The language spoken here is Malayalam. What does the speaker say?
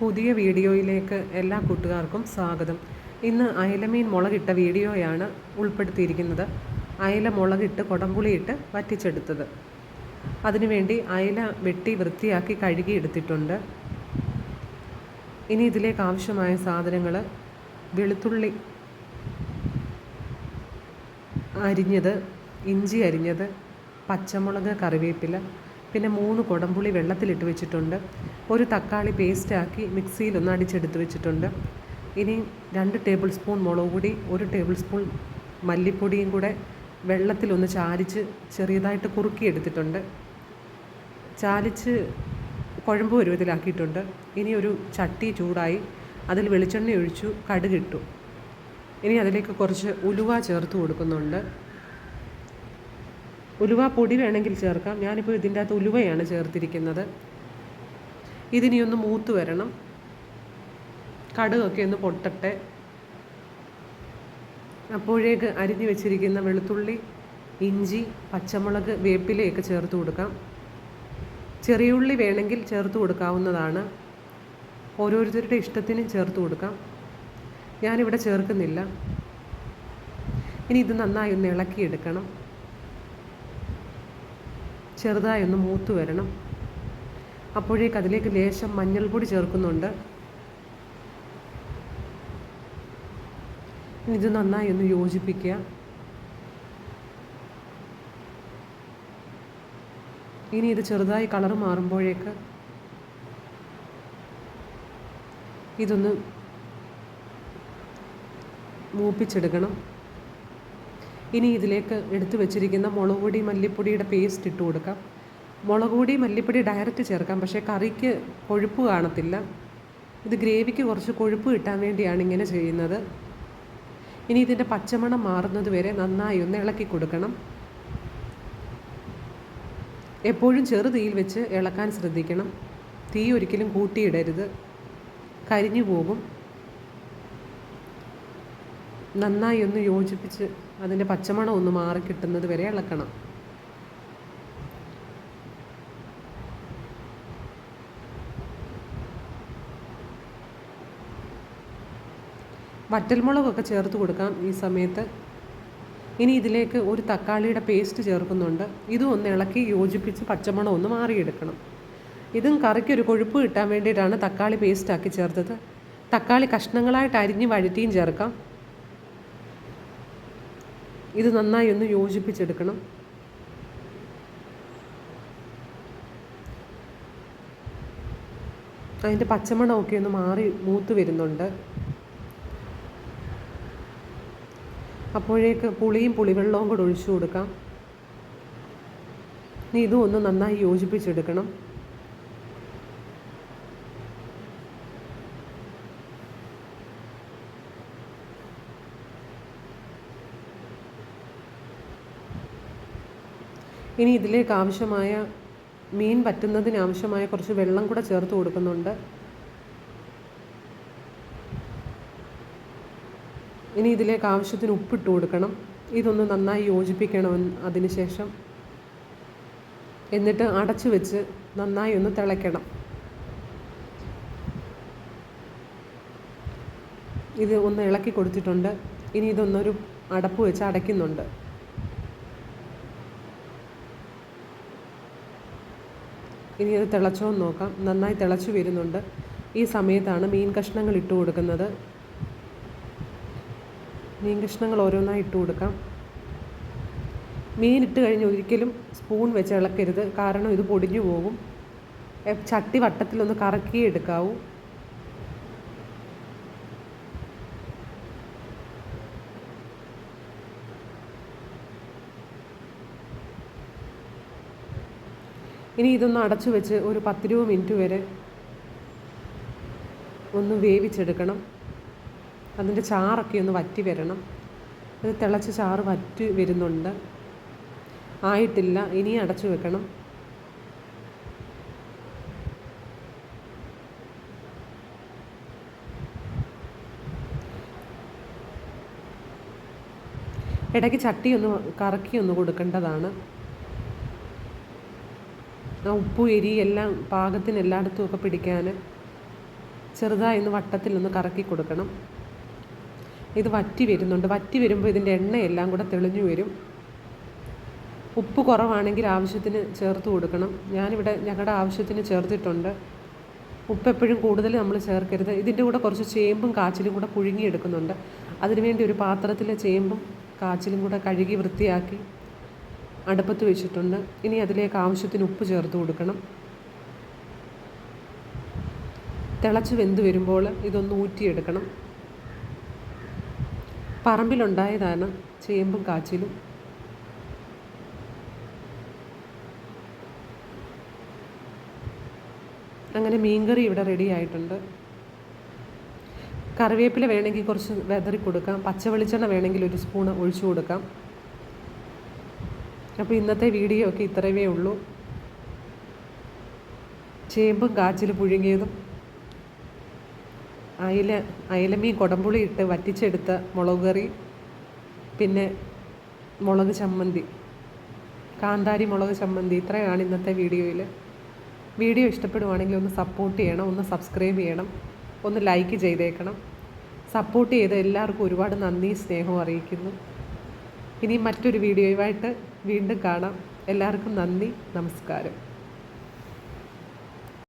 പുതിയ വീഡിയോയിലേക്ക് എല്ലാ കൂട്ടുകാർക്കും സ്വാഗതം. ഇന്ന് അയലമീൻ മുളകിട്ട വീഡിയോയാണ് ഉൾപ്പെടുത്തിയിരിക്കുന്നത്. അയല മുളകിട്ട് കുടംപുളിയിട്ട് വറ്റിച്ചെടുത്തത്. അതിനുവേണ്ടി അയല വെട്ടി വൃത്തിയാക്കി കഴുകിയെടുത്തിട്ടുണ്ട്. ഇനി ഇതിലേക്ക് ആവശ്യമായ സാധനങ്ങൾ വെളുത്തുള്ളി അരിഞ്ഞത് ഇഞ്ചി അരിഞ്ഞത് പച്ചമുളക് കറിവേപ്പില പിന്നെ മൂന്ന് കുടംപുളി വെള്ളത്തിലിട്ട് വെച്ചിട്ടുണ്ട്. ഒരു തക്കാളി പേസ്റ്റാക്കി മിക്സിയിൽ ഒന്ന് അടിച്ചെടുത്ത് വെച്ചിട്ടുണ്ട്. ഇനി രണ്ട് ടേബിൾ സ്പൂൺ മുളക് പൊടി ഒരു ടേബിൾ സ്പൂൺ മല്ലിപ്പൊടിയും കൂടെ വെള്ളത്തിലൊന്ന് ചാലിച്ച് ചെറിയതായിട്ട് കുറുക്കി എടുത്തിട്ടുണ്ട് ചാലിച്ച് കുഴമ്പ് പരുവത്തിലാക്കിയിട്ടുണ്ട്. ഇനി ഒരു ചട്ടി ചൂടായി അതിൽ വെളിച്ചെണ്ണ ഒഴിച്ചു കടുകിട്ടു. ഇനി അതിലേക്ക് കുറച്ച് ഉലുവ ചേർത്ത് കൊടുക്കുന്നുണ്ട്. ഉലുവ പൊടി വേണമെങ്കിൽ ചേർക്കാം. ഞാനിപ്പോൾ ഇതിന്റെ അകത്ത് ഉലുവയാണ് ചേർത്തിരിക്കുന്നത്. ഇതിനിയൊന്ന് മൂത്ത് വരണം. കടുകൊക്കെ ഒന്ന് പൊട്ടട്ടെ. അപ്പോഴേക്ക് അരിഞ്ഞു വെച്ചിരിക്കുന്ന വെളുത്തുള്ളി ഇഞ്ചി പച്ചമുളക് വേപ്പിലയൊക്കെ ചേർത്ത് കൊടുക്കാം. ചെറിയ ഉള്ളി വേണമെങ്കിൽ ചേർത്ത് കൊടുക്കാവുന്നതാണ്. ഓരോരുത്തരുടെ ഇഷ്ടത്തിന് ചേർത്ത് കൊടുക്കാം. ഞാനിവിടെ ചേർക്കുന്നില്ല. ഇനി ഇത് നന്നായി ഒന്ന് ഇളക്കിയെടുക്കണം. ചെറുതായി ഒന്ന് മൂത്ത് വരണം. അപ്പോഴേക്ക് അതിലേക്ക് ലേശം മഞ്ഞൾപ്പൊടി ചേർക്കുന്നുണ്ട്. ഇത് നന്നായി ഒന്ന് യോജിപ്പിക്കുക. ഇനി ഇത് ചെറുതായി കളർ മാറുമ്പോഴേക്ക് ഇതൊന്ന് മൂപ്പിച്ചെടുക്കണം. ഇനി ഇതിലേക്ക് എടുത്തു വെച്ചിരിക്കുന്ന മുളക് പൊടി മല്ലിപ്പൊടിയുടെ പേസ്റ്റ് ഇട്ട് കൊടുക്കാം. മുളക് പൊടി മല്ലിപ്പൊടി ഡയറക്റ്റ് ചേർക്കാം. പക്ഷേ കറിക്ക് കൊഴുപ്പ് കാണത്തില്ല. ഇത് ഗ്രേവിക്ക് കുറച്ച് കൊഴുപ്പ് കിട്ടാൻ വേണ്ടിയാണ് ഇങ്ങനെ ചെയ്യുന്നത്. ഇനി ഇതിന്റെ പച്ചമണം മാറുന്നത് വരെ നന്നായി ഒന്ന് ഇളക്കി കൊടുക്കണം. എപ്പോഴും ചെറു തീയിൽ വെച്ച് ഇളക്കാൻ ശ്രദ്ധിക്കണം. തീ ഒരിക്കലും കൂട്ടിയിടരുത്. കരിഞ്ഞു പോകും. നന്നായി ഒന്ന് യോജിപ്പിച്ച് അതിന്റെ പച്ചമണം ഒന്ന് മാറി കിട്ടുന്നത് വരെ ഇളക്കണം. വറ്റൽമുളകൊക്കെ ചേർത്ത് കൊടുക്കാം ഈ സമയത്ത്. ഇനി ഇതിലേക്ക് ഒരു തക്കാളിയുടെ പേസ്റ്റ് ചേർക്കുന്നുണ്ട്. ഇതും ഒന്ന് ഇളക്കി യോജിപ്പിച്ച് പച്ചമണം ഒന്ന് മാറിയെടുക്കണം. ഇതും കറിക്ക് ഒരു കൊഴുപ്പ് കിട്ടാൻ വേണ്ടിയിട്ടാണ് തക്കാളി പേസ്റ്റാക്കി ചേർത്തത്. തക്കാളി കഷ്ണങ്ങളായിട്ട് അരിഞ്ഞ് വഴറ്റിയും ചേർക്കാം. ഇത് നന്നായി ഒന്ന് യോജിപ്പിച്ചെടുക്കണം. അതിന്റെ പച്ചമണമൊക്കെ ഒന്ന് മാറി മൂത്ത് വരുന്നുണ്ട്. അപ്പോഴേക്ക് പുളിയും പുളിവെള്ളവും കൂടെ ഒഴിച്ചു കൊടുക്കാം. ഇനി ഇതും ഒന്ന് നന്നായി യോജിപ്പിച്ചെടുക്കണം. ഇനി ഇതിലേക്ക് ആവശ്യമായ മീൻ പറ്റുന്നതിന് ആവശ്യമായ കുറച്ച് വെള്ളം കൂടെ ചേർത്ത് കൊടുക്കുന്നുണ്ട്. ഇനി ഇതിലേക്ക് ആവശ്യത്തിന് ഉപ്പിട്ട് കൊടുക്കണം. ഇതൊന്ന് നന്നായി യോജിപ്പിക്കണം അതിനുശേഷം എന്നിട്ട് അടച്ചു വെച്ച് നന്നായി ഒന്ന് തിളയ്ക്കണം. ഇത് ഒന്ന് ഇളക്കി കൊടുത്തിട്ടുണ്ട്. ഇനി ഇതൊന്നൊരു അടപ്പ് വെച്ച് അടയ്ക്കുന്നുണ്ട്. ഇനി അത് തിളച്ചോ നോക്കാം. നന്നായി തിളച്ചു വരുന്നുണ്ട്. ഈ സമയത്താണ് മീൻ കഷ്ണങ്ങൾ ഇട്ട് കൊടുക്കുന്നത്. മീൻ കഷ്ണങ്ങൾ ഓരോന്നായി ഇട്ട് കൊടുക്കാം. മീൻ ഇട്ട് കഴിഞ്ഞ് ഒരിക്കലും സ്പൂൺ വെച്ച് ഇളക്കരുത്. കാരണം ഇത് പൊടിഞ്ഞു പോകും. ചട്ടി വട്ടത്തിലൊന്ന് കറക്കി എടുക്കാവൂ ഇനി ഇതൊന്ന് അടച്ചു വെച്ച് ഒരു പത്തിരുപത് മിനിറ്റ് വരെ ഒന്ന് വേവിച്ചെടുക്കണം. അതിന്റെ ചാറൊക്കെ ഒന്ന് വറ്റി വരണം. അത് തിളച്ച് ചാറ് വറ്റി വരുന്നുണ്ട്. ആയിട്ടില്ല ഇനി അടച്ചു വെക്കണം. ഇടയ്ക്ക് ചട്ടി ഒന്ന് കറക്കി ഒന്ന് കൊടുക്കേണ്ടതാണ്. ആ ഉപ്പും എരി എല്ലാം പാകത്തിന് എല്ലായിടത്തും ഒക്കെ പിടിക്കാൻ ചെറുതായി ഒന്ന് വട്ടത്തിൽ ഒന്ന് കറക്കി കൊടുക്കണം. ഇത് വറ്റി വരുന്നുണ്ട്. വറ്റി വരുമ്പോൾ ഇതിന്റെ എണ്ണയെല്ലാം കൂടെ തെളിഞ്ഞു വരും. ഉപ്പ് കുറവാണെങ്കിൽ ആവശ്യത്തിന് ചേർത്ത് കൊടുക്കണം. ഞാനിവിടെ ഞങ്ങളുടെ ആവശ്യത്തിന് ചേർത്തിട്ടുണ്ട്. ഉപ്പ് എപ്പോഴും കൂടുതൽ നമ്മൾ ചേർക്കരുത്. ഇതിന്റെ കൂടെ കുറച്ച് ചേമ്പും കാച്ചിലും കൂടെ പുഴുങ്ങിയെടുക്കുന്നുണ്ട് അതിനുവേണ്ടി ഒരു പാത്രത്തിൽ ചേമ്പും കാച്ചിലും കൂടെ കഴുകി വൃത്തിയാക്കി അടുപ്പത്ത് വെച്ചിട്ടുണ്ട്. ഇനി അതിലേക്ക് ആവശ്യത്തിന് ഉപ്പ് ചേർത്ത് കൊടുക്കണം. തിളച്ച് വെന്ത് വരുമ്പോൾ ഇതൊന്ന് ഊറ്റിയെടുക്കണം. പറമ്പിലുണ്ടായതാണ് ചേമ്പും കാച്ചിലും. അങ്ങനെ മീൻകറി ഇവിടെ റെഡി ആയിട്ടുണ്ട്. കറിവേപ്പില വേണമെങ്കിൽ കുറച്ച് വെതറി കൊടുക്കാം. പച്ച വെളിച്ചെണ്ണ വേണമെങ്കിൽ ഒരു സ്പൂൺ ഒഴിച്ചു കൊടുക്കാം. അപ്പോൾ ഇന്നത്തെ വീഡിയോ ഒക്കെ ഇത്രയേ ഉള്ളൂ. ചേമ്പും കാച്ചിൽ പുഴുങ്ങിയതും. അയില അയിലമീൻ കുടംപുളി ഇട്ട് വറ്റിച്ചെടുത്ത മുളക് കറി പിന്നെ മുളക് ചമ്മന്തി കാന്താരി മുളക് ചമ്മന്തി. ഇത്രയാണ് ഇന്നത്തെ വീഡിയോയിൽ വീഡിയോ ഇഷ്ടപ്പെടുവാണെങ്കിൽ ഒന്ന് സപ്പോർട്ട് ചെയ്യണം ഒന്ന് സബ്സ്ക്രൈബ് ചെയ്യണം ഒന്ന് ലൈക്ക് ചെയ്തേക്കണം. സപ്പോർട്ട് ചെയ്ത എല്ലാവർക്കും ഒരുപാട് നന്ദി സ്നേഹവും അറിയിക്കുന്നു. ഇനി മറ്റൊരു വീഡിയോയുമായിട്ട് വീണ്ടും കാണാം. എല്ലാവർക്കും നന്ദി നമസ്കാരം.